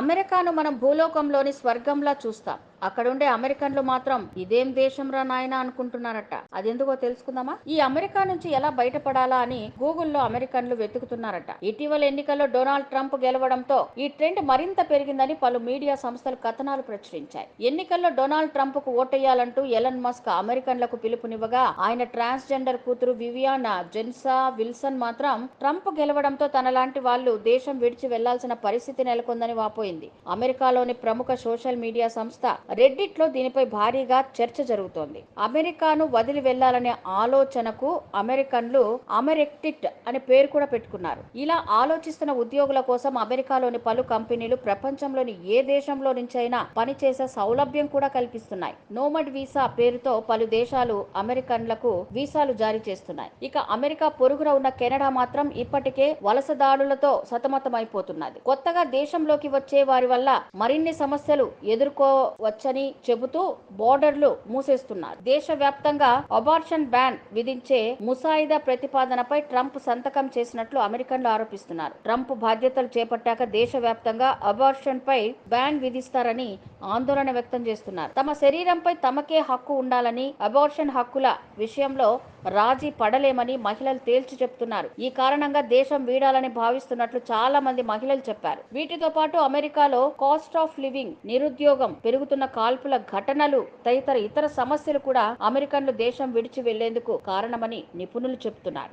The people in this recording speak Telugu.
అమెరికాను మనం భూలోకంలోని స్వర్గంలా చూస్తాం. అక్కడుండే అమెరికన్లు మాత్రం ఇదేం దేశం రా నాయన అనుకుంటున్నారట. అదెందుకో తెలుసుకుందామా? ఈ అమెరికా నుంచి ఎలా బయటపడాలా అని గూగుల్లో అమెరికన్లు వెతుకుతున్నారట. ఇటీవల ఎన్నికల్లో డొనాల్డ్ ట్రంప్ గెలవడంతో ఈ ట్రెండ్ మరింత పెరిగిందని పలు మీడియా సంస్థలు కథనాలు ప్రచురించాయి. ఎన్నికల్లో డొనాల్డ్ ట్రంప్కు ఓటేయాలంటూ ఎలన్ మస్క్ అమెరికన్లకు పిలుపునివ్వగా ఆయన ట్రాన్స్జెండర్ కూతురు వివియానా జెన్సా విల్సన్ మాత్రం ట్రంప్ గెలవడంతో తనలాంటి వాళ్ళు దేశం విడిచి వెళ్ళాల్సిన పరిస్థితి నెలకొందని వాపోయింది. అమెరికాలోని ప్రముఖ సోషల్ మీడియా సంస్థ రెడ్డిట్లో దీనిపై భారీగా చర్చ జరుగుతోంది. అమెరికాను వదిలి వెళ్ళాలనే ఆలోచనకు అమెరికన్లు అమెరెక్టిట్ అనే పేరు కూడా పెట్టుకున్నారు. ఇలా ఆలోచిస్తున్న ఉద్యోగుల కోసం అమెరికాలోని పలు కంపెనీలు ప్రపంచంలోని ఏ దేశంలో నుంచైనా పనిచేసే సౌలభ్యం కూడా కల్పిస్తున్నాయి. నోమడ్ వీసా పేరుతో పలు దేశాలు అమెరికన్లకు వీసాలు జారీ చేస్తున్నాయి. ఇక అమెరికా పొరుగున ఉన్న కెనడా మాత్రం ఇప్పటికే వలసదారులతో సతమతమైపోతున్నది. కొత్తగా దేశంలోకి వచ్చే వారి వల్ల మరిన్ని సమస్యలు ఎదుర్కోవచ్చు ఎదుర్కోవచ్చని చెబుతూ బోర్డర్లు మూసేస్తున్నారు. దేశవ్యాప్తంగా అబార్షన్ బ్యాన్ విధించే ముసాయిదా ప్రతిపాదనపై ట్రంప్ సంతకం చేసినట్లు అమెరికన్లు ఆరోపిస్తున్నారు. ట్రంప్ బాధ్యతలు చేపట్టాక దేశవ్యాప్తంగా అబార్షన్ పై బ్యాన్ విధిస్తారని ఆందోళన వ్యక్తం చేస్తున్నారు. తమ శరీరంపై తమకే హక్కు ఉండాలని అబార్షన్ హక్కుల విషయంలో రాజీ పడలేమని మహిళలు తేల్చి చెప్తున్నారు. ఈ కారణంగా దేశం వీడాలని భావిస్తున్నట్లు చాలా మంది మహిళలు చెప్పారు. వీటితో పాటు అమెరికాలో కాస్ట్ ఆఫ్ లివింగ్ నిరుద్యోగం పెరుగుతున్న కాల్పుల ఘటనలు తదితర ఇతర సమస్యలు కూడా అమెరికన్లు దేశం విడిచి వెళ్ళేందుకు కారణమని నిపుణులు చెబుతున్నారు